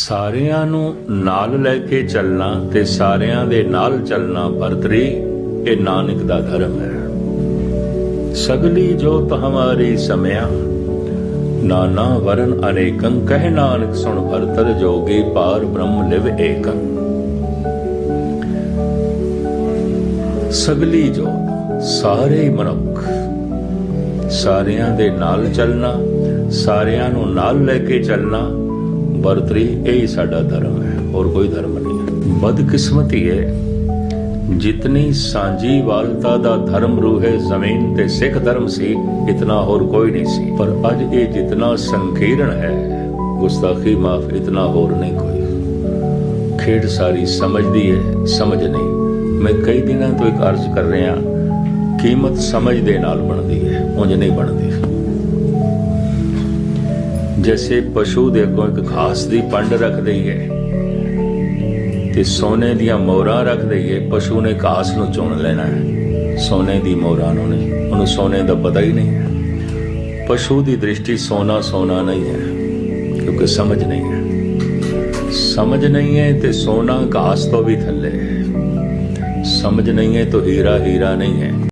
ਸਾਰਿਆਂ ਨੂੰ ਨਾਲ ਲੈ ਕੇ ਚੱਲਣਾ ਤੇ ਸਾਰਿਆਂ ਦੇ ਨਾਲ ਚੱਲਣਾ ਭਰਤਰੀ ਇਹ ਨਾਨਕ ਦਾ ਧਰਮ ਹੈ। ਸਗਲੀ ਜੋਤ ਹਮਾਰੀ ਸਮਿਆ, ਨਾਨਾ ਵਰਨ ਅਨੇਕੰ, ਕਹਿ ਨਾਨਕ ਸੁਣ ਭਰਤਰ ਜੋਗੀ ਪਾਰ ਬ੍ਰਹਮ ਲਿਵ ਏਕੰ। ਸਗਲੀ ਜੋਤ ਸਾਰੇ ਮਨੁੱਖ, ਸਾਰਿਆਂ ਦੇ ਨਾਲ ਚੱਲਣਾ, ਸਾਰਿਆਂ ਨੂੰ ਨਾਲ ਲੈ ਕੇ ਚੱਲਣਾ ਵਰਤਰੀ ਇਹ ਹੀ ਸਾਡਾ ਧਰਮ ਹੈ, ਹੋਰ ਕੋਈ ਧਰਮ ਨਹੀਂ ਹੈ। ਬਦਕਿਸਮਤੀ ਹੈ, ਜਿਤਨੀ ਸਾਂਝੀ ਵਾਲਤਾ ਦਾ ਧਰਮ ਰੂਹ ਜ਼ਮੀਨ ਤੇ ਸਿੱਖ ਧਰਮ ਸੀ, ਇਤਨਾ ਹੋਰ ਕੋਈ ਨਹੀਂ ਸੀ। ਪਰ ਅੱਜ ਇਹ ਜਿਤਨਾ ਸੰਕੀਰਣ ਹੈ, ਗੁਸਤਾਖੀ ਮਾਫ ਇਤਨਾ ਹੋਰ ਨਹੀਂ ਕੋਈ। ਖੇਡ ਸਾਰੀ ਸਮਝਦੀ ਹੈ, ਸਮਝ ਨਹੀਂ। ਮੈਂ ਕਈ ਦਿਨਾਂ ਤੋਂ ਇੱਕ ਅਰਜ਼ ਕਰ ਰਿਹਾ, ਕੀਮਤ ਸਮਝ ਦੇ ਨਾਲ ਬਣਦੀ ਹੈ, ਉਂਝ ਨਹੀਂ ਬਣਦੀ। ਜੈਸੇ ਪਸ਼ੂ ਦੇ ਅੱਗੋਂ ਇੱਕ ਘਾਸ ਦੀ ਪੰਡ ਰੱਖ ਦਈਏ ਤੇ ਸੋਨੇ ਦੀਆਂ ਮੋਹਰਾਂ ਰੱਖ ਦਈਏ ਪਸ਼ੂ ਨੇ ਘਾਸ ਨੂੰ ਚੁਣ ਲੈਣਾ ਹੈ ਸੋਨੇ ਦੀ ਮੋਹਰਾਂ ਨੂੰ ਨਹੀਂ ਉਹਨੂੰ ਸੋਨੇ ਦਾ ਪਤਾ ਹੀ ਨਹੀਂ ਹੈ ਪਸ਼ੂ ਦੀ ਦ੍ਰਿਸ਼ਟੀ ਸੋਨਾ ਸੋਨਾ ਨਹੀਂ ਹੈ ਕਿਉਂਕਿ ਸਮਝ ਨਹੀਂ ਹੈ ਸਮਝ ਨਹੀਂ ਹੈ ਤੇ ਸੋਨਾ ਘਾਸ ਤੋਂ ਵੀ ਥੱਲੇ ਹੈ ਸਮਝ ਨਹੀਂ ਹੈ ਤਾਂ ਹੀਰਾ ਹੀਰਾ ਨਹੀਂ ਹੈ